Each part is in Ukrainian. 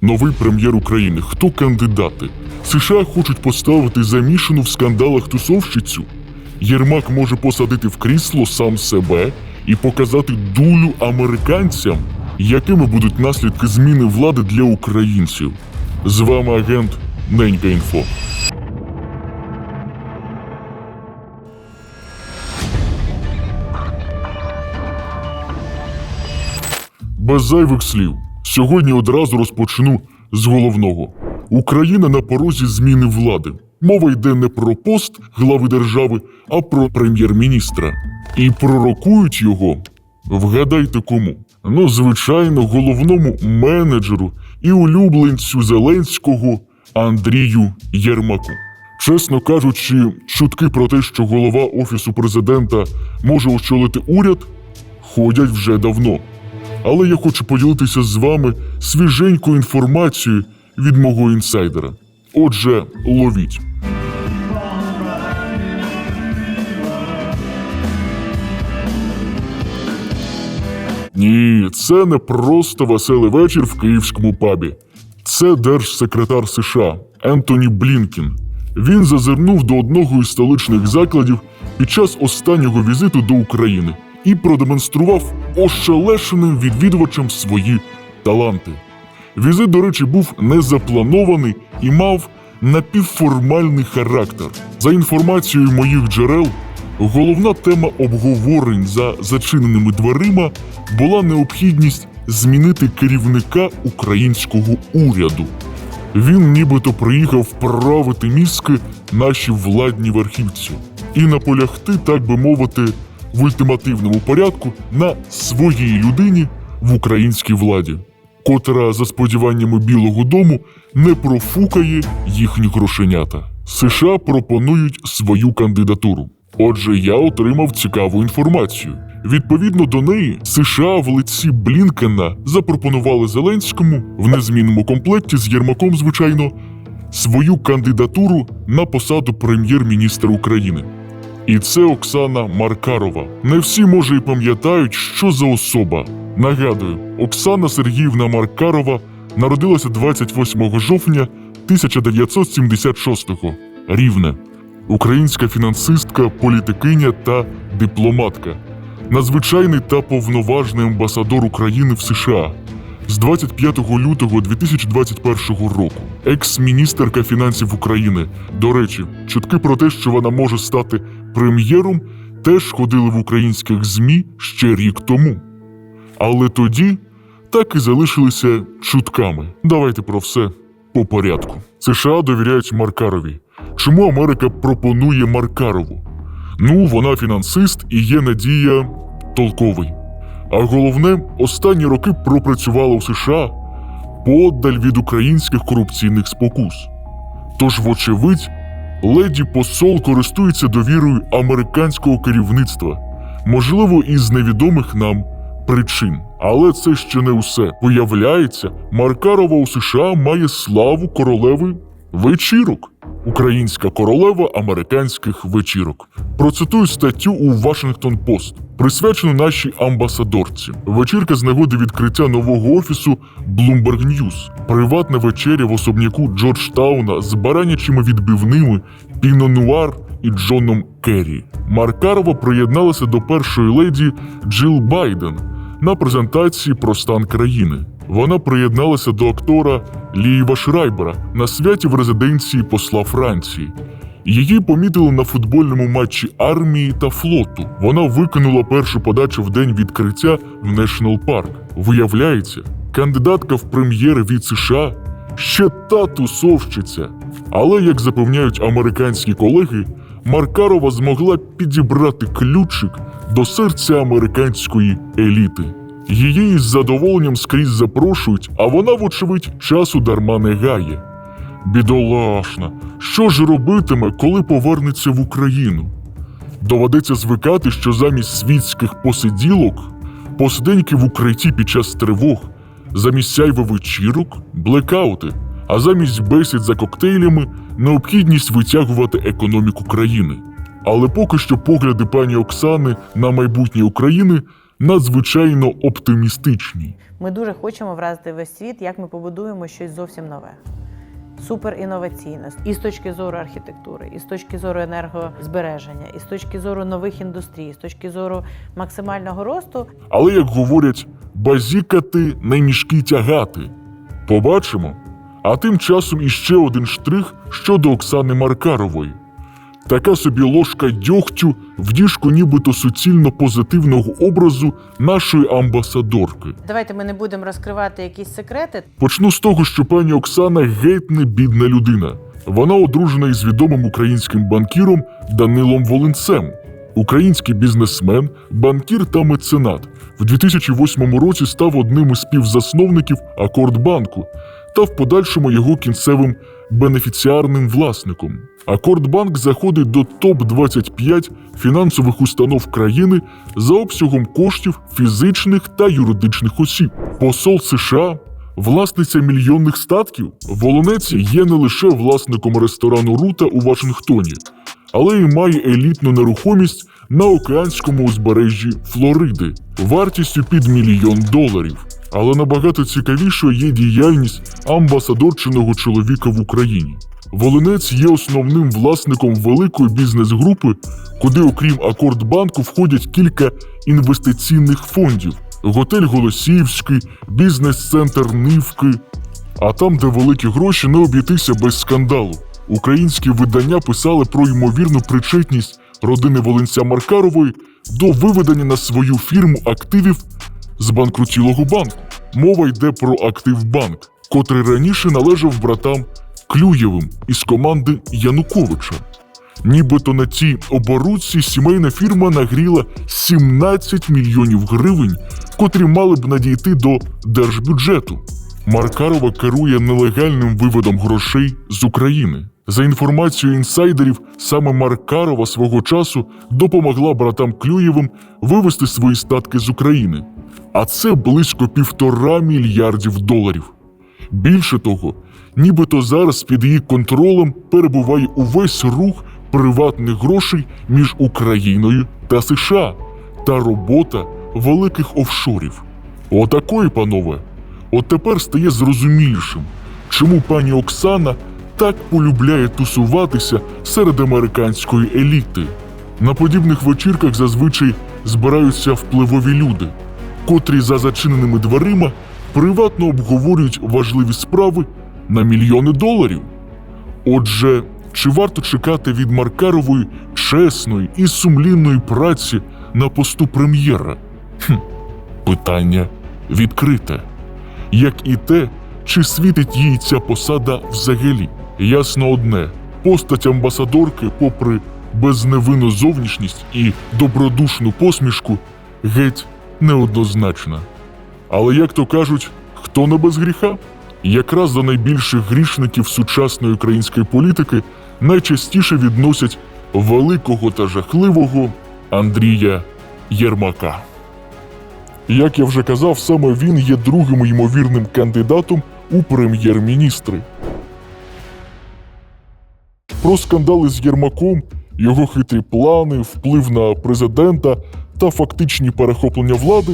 Новий прем'єр України. Хто кандидати? США хочуть поставити замішану в скандалах тусовщицю. Єрмак може посадити в крісло сам себе і показати дулю американцям, якими будуть наслідки зміни влади для українців. З вами агент Ненька Інфо. Без зайвих слів. Сьогодні одразу розпочну з головного: Україна на порозі зміни влади. Мова йде не про пост глави держави, а про прем'єр-міністра. І пророкують його. Вгадайте кому? Ну, звичайно, головному менеджеру і улюбленцю Зеленського Андрію Єрмаку. Чесно кажучи, чутки про те, що голова офісу президента може очолити уряд, ходять вже давно. Але я хочу поділитися з вами свіженькою інформацією від мого інсайдера. Отже, ловіть. Ні, це не просто веселий вечір в київському пабі. Це держсекретар США Ентоні Блінкін. Він зазирнув до одного із столичних закладів під час останнього візиту до України і продемонстрував ошелешеним відвідувачам свої таланти. Візит, до речі, був незапланований і мав напівформальний характер. За інформацією моїх джерел, головна тема обговорень за зачиненими дверима була необхідність змінити керівника українського уряду. Він нібито приїхав вправити мізки нашій владній верхівці і наполягти, так би мовити, в ультимативному порядку на своїй людині в українській владі, котра, за сподіваннями Білого Дому, не профукає їхні грошенята. США пропонують свою кандидатуру. Отже, я отримав цікаву інформацію. Відповідно до неї, США в лиці Блінкена запропонували Зеленському в незмінному комплекті з Єрмаком, звичайно, свою кандидатуру на посаду прем'єр-міністра України. І це Оксана Маркарова. Не всі, може, і пам'ятають, що за особа. Нагадую, Оксана Сергіївна Маркарова народилася 28 жовтня 1976-го. Рівне. Українська фінансистка, політикиня та дипломатка. Надзвичайний та повноважний амбасадор України в США. З 25 лютого 2021 року екс-міністерка фінансів України. До речі, чутки про те, що вона може стати прем'єром, теж ходили в українських ЗМІ ще рік тому. Але тоді так і залишилися чутками. Давайте про все по порядку. США довіряють Маркарові. Чому Америка пропонує Маркарову? Ну, вона фінансист і є надія толковий. А головне, останні роки пропрацювала у США подаль від українських корупційних спокус. Тож, вочевидь, леді посол користується довірою американського керівництва, можливо, із невідомих нам причин. Але це ще не усе. Виявляється, Маркарова у США має славу королеви вечірок. Українська королева американських вечірок. Процитую статтю у Washington Post, присвячену нашій амбасадорці. Вечірка з нагоди відкриття нового офісу Bloomberg News. Приватна вечеря в особняку Джорджтауна з баранячими відбивними, піно-нуар і Джоном Керрі. Маркарова приєдналася до першої леді Джил Байден на презентації про стан країни. Вона приєдналася до актора Лієва Шрайбера на святі в резиденції посла Франції. Її помітили на футбольному матчі армії та флоту. Вона викинула першу подачу в день відкриття в Нешнл Парк. Виявляється, кандидатка в прем'єри від США ще та тусовщиця. Але, як запевняють американські колеги, Маркарова змогла підібрати ключик до серця американської еліти. Її із задоволенням скрізь запрошують, а вона, вочевидь, часу дарма не гає. Бідолашна, що ж робитиме, коли повернеться в Україну? Доведеться звикати, що замість світських посиділок, посиденьки в укритті під час тривог, замість сяйва вечірок, блекаути, а замість бесід за коктейлями необхідність витягувати економіку країни. Але поки що погляди пані Оксани на майбутнє України надзвичайно оптимістичні. Ми дуже хочемо вразити весь світ, як ми побудуємо щось зовсім нове. Супер інноваційно і з точки зору архітектури, і з точки зору енергозбереження, і з точки зору нових індустрій, з точки зору максимального росту. Але, як говорять, базікати не мішки тягати. Побачимо. А тим часом іще один штрих щодо Оксани Маркарової. Така собі ложка дьогтю в діжку нібито суцільно позитивного образу нашої амбасадорки. Давайте ми не будемо розкривати якісь секрети. Почну з того, що пані Оксана геть не бідна людина. Вона одружена із відомим українським банкіром Данилом Волинцем. Український бізнесмен, банкір та меценат. В 2008 році став одним із співзасновників Акордбанку та в подальшому його кінцевим бенефіціарним власником. Акордбанк заходить до топ-25 фінансових установ країни за обсягом коштів фізичних та юридичних осіб. Посол США, власниця мільйонних статків, Волонець є не лише власником ресторану Рута у Вашингтоні, але й має елітну нерухомість на океанському узбережжі Флориди вартістю під мільйон доларів. Але набагато цікавішою є діяльність амбасадорчиного чоловіка в Україні. Волинець є основним власником великої бізнес-групи, куди, окрім Акордбанку, входять кілька інвестиційних фондів: готель Голосіївський, бізнес-центр Нивки. А там, де великі гроші, не обійтися без скандалу. Українські видання писали про ймовірну причетність родини Волинця Маркарової до виведення на свою фірму активів з банкрутілого банку. Мова йде про Активбанк, котрий раніше належав братам Клюєвим із команди Януковича. Нібито на цій оборудці сімейна фірма нагріла 17 мільйонів гривень, котрі мали б надійти до держбюджету. Маркарова керує нелегальним виводом грошей з України. За інформацією інсайдерів, саме Маркарова свого часу допомогла братам Клюєвим вивести свої статки з України. А це близько півтора мільярдів доларів. Більше того, нібито зараз під її контролем перебуває увесь рух приватних грошей між Україною та США та робота великих офшорів. Отакої, панове, от тепер стає зрозумілішим, чому пані Оксана так полюбляє тусуватися серед американської еліти. На подібних вечірках зазвичай збираються впливові люди, котрі за зачиненими дверима приватно обговорюють важливі справи на мільйони доларів. Отже, чи варто чекати від Маркарової чесної і сумлінної праці на посту прем'єра? Хм, питання відкрите. Як і те, чи світить їй ця посада взагалі? Ясно одне: постать амбасадорки, попри безневинну зовнішність і добродушну посмішку, геть неоднозначна. Але як то кажуть, хто не без гріха? Якраз до найбільших грішників сучасної української політики найчастіше відносять великого та жахливого Андрія Єрмака. Як я вже казав, саме він є другим ймовірним кандидатом у прем'єр-міністри. Про скандали з Єрмаком, його хитрі плани, вплив на президента та фактичні перехоплення влади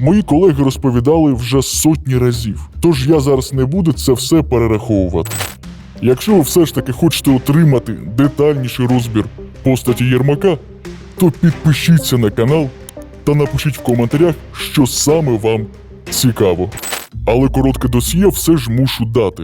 мої колеги розповідали вже сотні разів. Тож я зараз не буду це все перераховувати. Якщо ви все ж таки хочете отримати детальніший розбір постаті Єрмака, то підпишіться на канал та напишіть в коментарях, що саме вам цікаво. Але коротке досьє все ж мушу дати.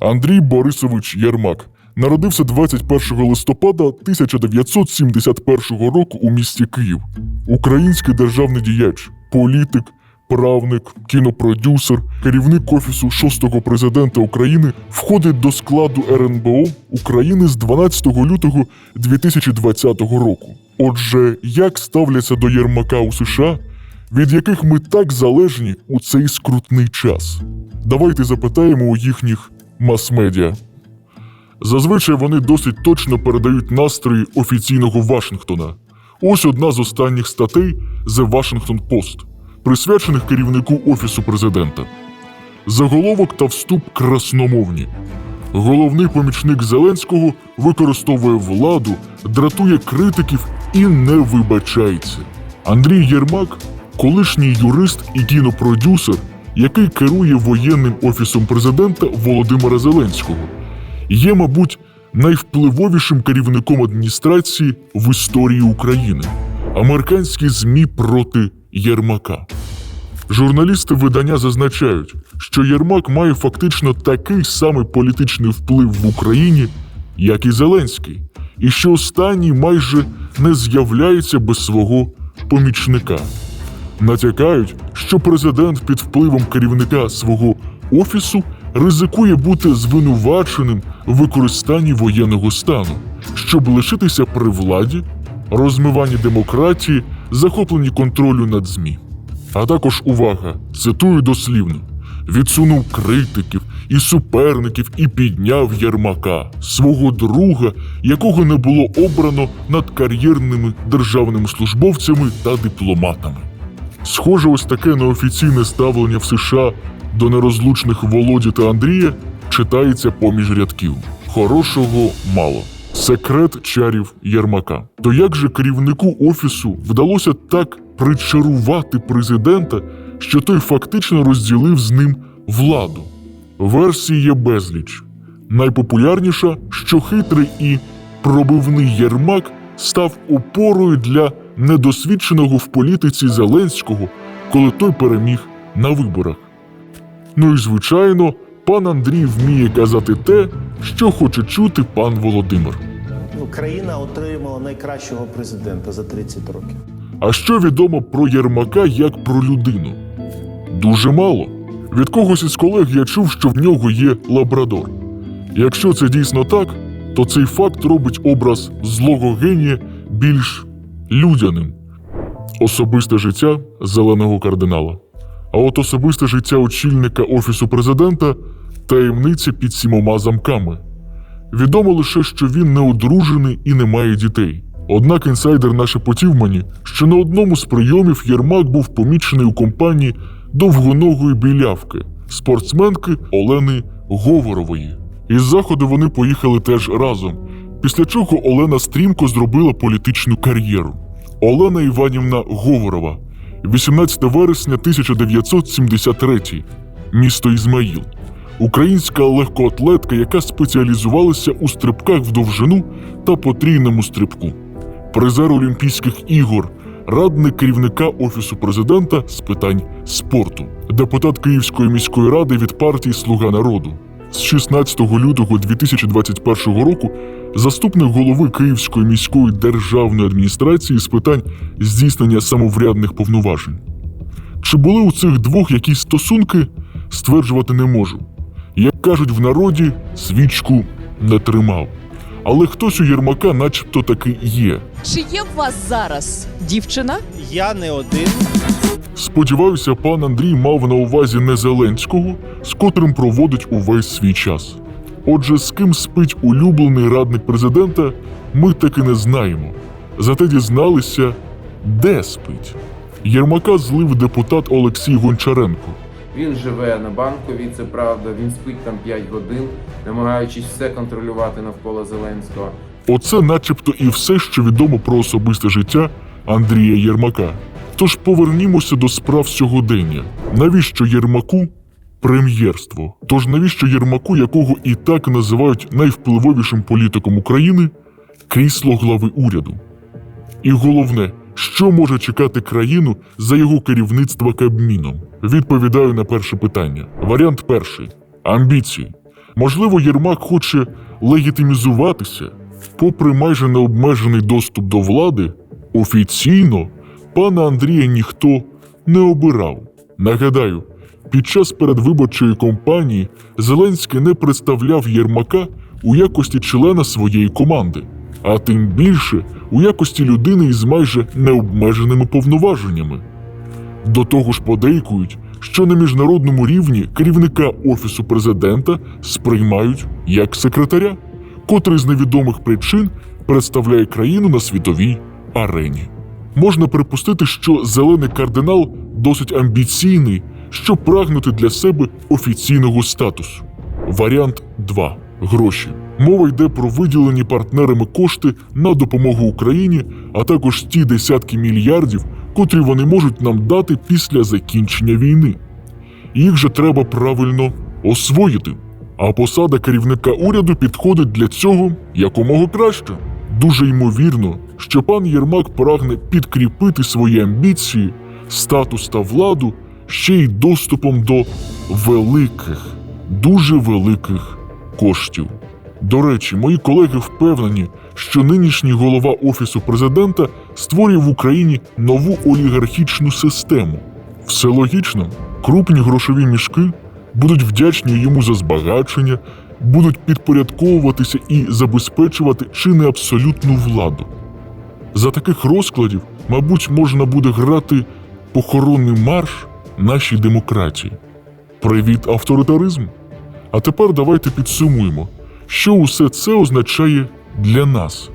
Андрій Борисович Єрмак народився 21 листопада 1971 року у місті Київ. Український державний діяч, політик, правник, кінопродюсер, керівник офісу шостого президента України входить до складу РНБО України з 12 лютого 2020 року. Отже, як ставляться до Єрмака у США, від яких ми так залежні у цей скрутний час? Давайте запитаємо у їхніх мас-медіа. Зазвичай вони досить точно передають настрої офіційного Вашингтона. Ось одна з останніх статей The Washington Post, присвячених керівнику Офісу президента. Заголовок та вступ красномовні. Головний помічник Зеленського використовує владу, дратує критиків і не вибачається. Андрій Єрмак, колишній юрист і кінопродюсер, який керує воєнним офісом президента Володимира Зеленського, є, мабуть, найвпливовішим керівником адміністрації в історії України. Американські ЗМІ проти Єрмака. Журналісти видання зазначають, що Єрмак має фактично такий самий політичний вплив в Україні, як і Зеленський, і що останній майже не з'являється без свого помічника. Натякають, що президент під впливом керівника свого офісу ризикує бути звинуваченим в використанні воєнного стану, щоб лишитися при владі, розмиванні демократії, захопленні контролю над ЗМІ. А також увага, цитую дослівно: відсунув критиків і суперників і підняв Єрмака, свого друга, якого не було обрано над кар'єрними державними службовцями та дипломатами. Схоже, ось таке неофіційне ставлення в США до нерозлучних Володі та Андрія читається поміж рядків. Хорошого мало. Секрет чарів Єрмака. То як же керівнику офісу вдалося так причарувати президента, що той фактично розділив з ним владу? Версій є безліч. Найпопулярніша, що хитрий і пробивний Єрмак став опорою для недосвідченого в політиці Зеленського, коли той переміг на виборах. Ну і звичайно, пан Андрій вміє казати те, що хоче чути пан Володимир. Ну, країна отримала найкращого президента за 30 років. А що відомо про Єрмака як про людину? Дуже мало. Від когось із колег я чув, що в нього є лабрадор. Якщо це дійсно так, то цей факт робить образ злого генія більш людяним. Особисте життя зеленого кардинала. А от особисте життя очільника офісу президента таємниця під сімома замками. Відомо лише, що він не одружений і не має дітей. Однак інсайдер нашепотів мені, що на одному з прийомів Єрмак був помічений у компанії довгоногої білявки, спортсменки Олени Говорової. Із заходу вони поїхали теж разом, після чого Олена стрімко зробила політичну кар'єру. Олена Іванівна Говорова, 18 вересня 1973, місто Ізмаїл. Українська легкоатлетка, яка спеціалізувалася у стрибках в довжину та потрійному стрибку. Призер Олімпійських ігор, радник керівника Офісу президента з питань спорту, депутат Київської міської ради від партії Слуга народу. З 16 лютого 2021 року заступник голови Київської міської державної адміністрації з питань здійснення самоврядних повноважень. Чи були у цих двох якісь стосунки, стверджувати не можу. Як кажуть в народі, свічку не тримав. Але хтось у Єрмака, начебто, таки є. Чи є в вас зараз дівчина? Я не один. Сподіваюся, пан Андрій мав на увазі не Зеленського, з котрим проводить увесь свій час. Отже, з ким спить улюблений радник президента, ми таки не знаємо. Зате дізналися, де спить. Єрмака злив депутат Олексій Гончаренко. Він живе на банковій, це правда. Він спить там 5 годин, намагаючись все контролювати навколо Зеленського. Оце, начебто, і все, що відомо про особисте життя Андрія Єрмака. Тож повернімося до справ сьогодення. Навіщо Єрмаку прем'єрство? Тож навіщо Єрмаку, якого і так називають найвпливовішим політиком України, крісло глави уряду? І головне, що може чекати країну за його керівництва Кабміном? Відповідаю на перше питання. Варіант перший амбіції. Можливо, Єрмак хоче легітимізуватися, попри майже необмежений доступ до влади, офіційно пана Андрія ніхто не обирав. Нагадаю, під час передвиборчої кампанії Зеленський не представляв Єрмака у якості члена своєї команди, а тим більше у якості людини із майже необмеженими повноваженнями. До того ж, подейкують, що на міжнародному рівні керівника офісу президента сприймають як секретаря, котрий з невідомих причин представляє країну на світовій арені. Можна припустити, що зелений кардинал досить амбіційний, щоб прагнути для себе офіційного статусу. Варіант 2. Гроші. Мова йде про виділені партнерами кошти на допомогу Україні, а також ті десятки мільярдів, котрі вони можуть нам дати після закінчення війни. їх же треба правильно освоїти. А посада керівника уряду підходить для цього якомога краще. Дуже ймовірно, що пан Єрмак прагне підкріпити свої амбіції, статус та владу ще й доступом до великих, дуже великих коштів. До речі, мої колеги впевнені, що нинішній голова Офісу президента створює в Україні нову олігархічну систему. Все логічно, крупні грошові мішки будуть вдячні йому за збагачення, будуть підпорядковуватися і забезпечувати чи не абсолютну владу. За таких розкладів, мабуть, можна буде грати похоронний марш нашій демократії. Привіт, авторитаризм! А тепер давайте підсумуємо, що усе це означає для нас.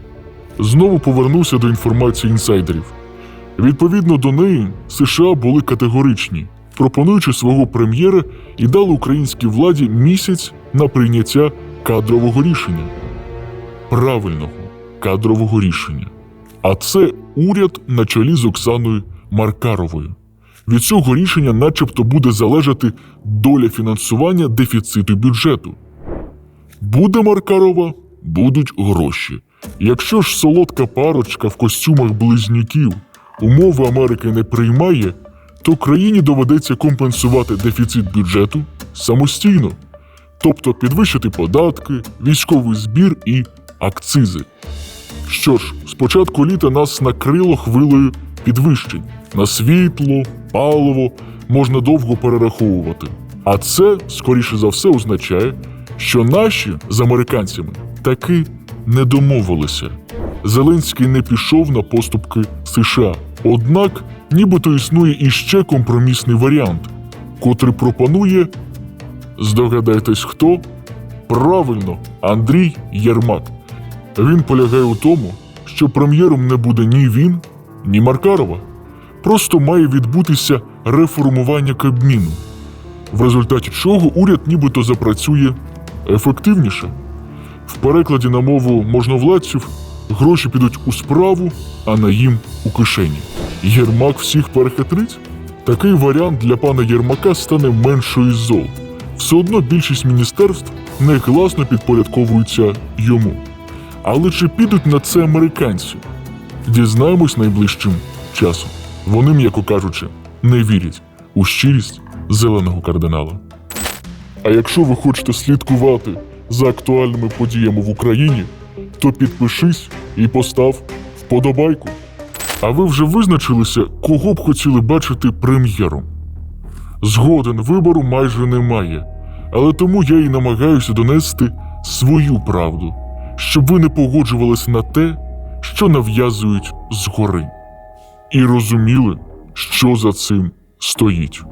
Знову повернуся до інформації інсайдерів. Відповідно до неї, США були категоричні, пропонуючи свого прем'єра і дали українській владі місяць на прийняття кадрового рішення. Правильного кадрового рішення. А це уряд на чолі з Оксаною Маркаровою. Від цього рішення, начебто, буде залежати доля фінансування дефіциту бюджету. Буде Маркарова, будуть гроші. Якщо ж солодка парочка в костюмах близнюків умови Америки не приймає, то країні доведеться компенсувати дефіцит бюджету самостійно, тобто підвищити податки, військовий збір і акцизи. Що ж, з початку літа нас накрило хвилею підвищень на світло, паливо можна довго перераховувати. А це, скоріше за все, означає, що наші з американцями таки не домовилися. Зеленський не пішов на поступки США. Однак, нібито існує іще компромісний варіант, котрий пропонує здогадайтесь хто? Правильно, Андрій Єрмак. Він полягає у тому, що прем'єром не буде ні він, ні Маркарова. Просто має відбутися реформування Кабміну, в результаті чого уряд нібито запрацює ефективніше. В перекладі на мову можновладців гроші підуть у справу, а на їм у кишені. Єрмак всіх перехитрить? Такий варіант для пана Єрмака стане меншою з зол. Все одно більшість міністерств негласно підпорядковуються йому. Але чи підуть на це американці? Дізнаємось найближчим часом. Вони, м'яко кажучи, не вірять у щирість зеленого кардинала. А якщо ви хочете слідкувати за актуальними подіями в Україні, то підпишись і постав вподобайку. А ви вже визначилися, кого б хотіли бачити прем'єром? Згоден вибору майже немає, але тому я і намагаюся донести свою правду, щоб ви не погоджувалися на те, що нав'язують згори, і розуміли, що за цим стоїть.